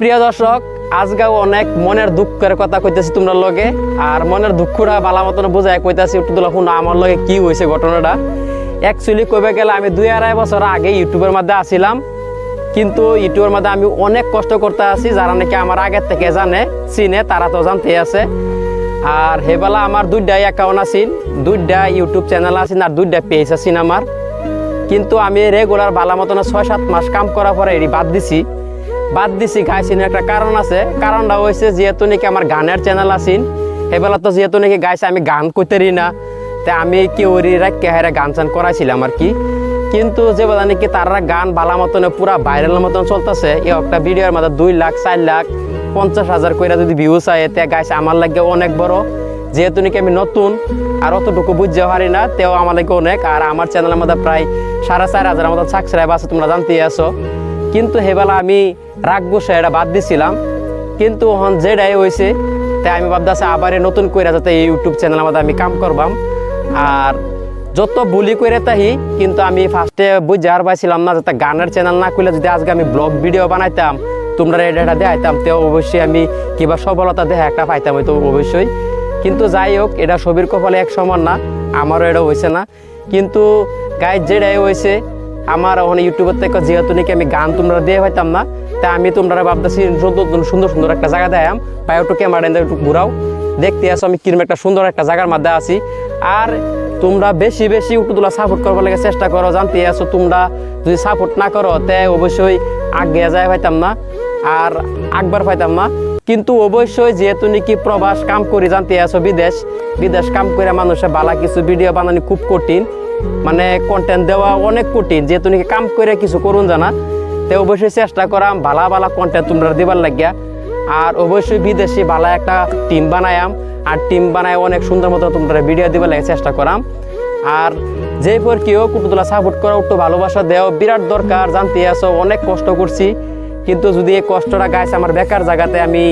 প্রিয় দর্শক আজকাও অনেক মনের দুঃখের কথা কইতেছি তোমরা লগে, আর মনের দুঃখটা বালা মতন বোঝায় কইতাছি একটু শুনো, আমার লগে কি হয়েছে ঘটনাটা। অ্যাকচুয়ালি কইবে গেলে আমি দুই আড়াই বছর আগে ইউটিউবের মধ্যে আসিলাম, কিন্তু ইউটিউবের মধ্যে আমি অনেক কষ্ট করতে আছি যারা নাকি আমার আগের থেকে জানে, চিনে, তারা তো জানতে আছে। আর হেবেলা আমার দুইটা অ্যাকাউন্ট আছিল দুইটা ইউটিউব চ্যানেল আছিল আর দুইটা পেজ আছিল আমার। কিন্তু আমি রেগুলার বালা মতন ছয় সাত মাস কাম করার পরে এটি বাদ দিছি। বাদ দিছি গাইছিন একটা কারণ আছে। কারণটা হয়েছে যেহেতু নাকি আমার গানের চ্যানেল আছিল সেবেলা তো যেহেতু নাকি গাইছে, আমি গান করতেরি না। তা আমি কেউরি রাখকে হেরে গান চান করাইছিলাম আর কি। কিন্তু যে বলা নাকি তারা গান বালা মতনে পুরা ভাইরাল মতন চলতেছে এই একটা ভিডিওর মধ্যে দুই লাখ, চার লাখ, পঞ্চাশ হাজার কইরা যদি ভিউ চাই তে গাইছে আমার লাগে অনেক বড়। যেহেতু নাকি আমি নতুন, আর অতটুকু বুঝতে পারি না, তেও আমার লাগে অনেক। আর আমার চ্যানেলের মধ্যে প্রায় সাড়ে চার হাজার মতো সাবস্ক্রাইব আছে, তোমরা জানতেই আছো। কিন্তু হেবেলা আমি রাগ বসে এটা বাদ দিছিলাম। কিন্তু হন যেটাই হয়েছে তাই আমি ভাবতেছি আবার নতুন করে যাতে এই ইউটিউব চ্যানেলের মধ্যে আমি কাম করবাম। আর যত বুলি করে তাহি, কিন্তু আমি ফার্স্টে বুঝতে আর পাইছিলাম না যাতে গানের চ্যানেল না করলে যদি আজকে আমি ব্লগ ভিডিও বানাইতাম, তোমরা এটা দেখাইতাম, তো অবশ্যই আমি কিবা সফলতা দেখা একটা পাইতাম হয়তো অবশ্যই। কিন্তু যাই হোক, এটা ছবির কপালে এক সমান না, আমারও এটা হয়েছে না। কিন্তু গাইড যেটাই হয়েছে আমার ওখানে ইউটিউবের থেকে যেহেতু নাকি আমি গান তোমরা দিয়ে হইতাম না তা আমি তোমরা ভাবতেছি সুন্দর সুন্দর সুন্দর একটা জায়গা দেখাম পায়ে একটু ক্যামেরা একটু ঘুরাও। দেখতে আসো আমি কিরম একটা সুন্দর একটা জায়গার মধ্যে আছি। আর তোমরা বেশি বেশি উঠুদুলা সাপোর্ট করবার লাগে চেষ্টা করো, জানতে আছো তোমরা যদি সাপোর্ট না করো, তে অবশ্যই আগে যায় পাইতাম না, আর আকবার পাইতাম না। কিন্তু অবশ্যই যেহেতু নাকি প্রবাস কাম করি, জানতে আছো বিদেশ বিদেশ কাম করে মানুষের বালা কিছু ভিডিও বানানি খুব কঠিন। মানে কন্টেন্ট দেওয়া অনেক কঠিন, যেহেতু নাকি কাম করে কিছু করুন জানা, তে অবশ্যই চেষ্টা করাম ভালা ভালা কন্টেন্ট তোমরা দিবার লাগিয়া। আর অবশ্যই বিদেশি ভালো একটা টিম বানায়াম, আর টিম বানায় অনেক সুন্দর মতো তোমরা ভিডিও দিবার লাগে চেষ্টা করাম। আর যে পর কেউ কুটুতলা সাপোর্ট করা, একটু ভালোবাসা দেও, বিরাট দরকার, জানতে আছো, অনেক কষ্ট করছি, কিন্তু যদি এই কষ্টটা গাছ আমার বেকার জায়গাতে, আমি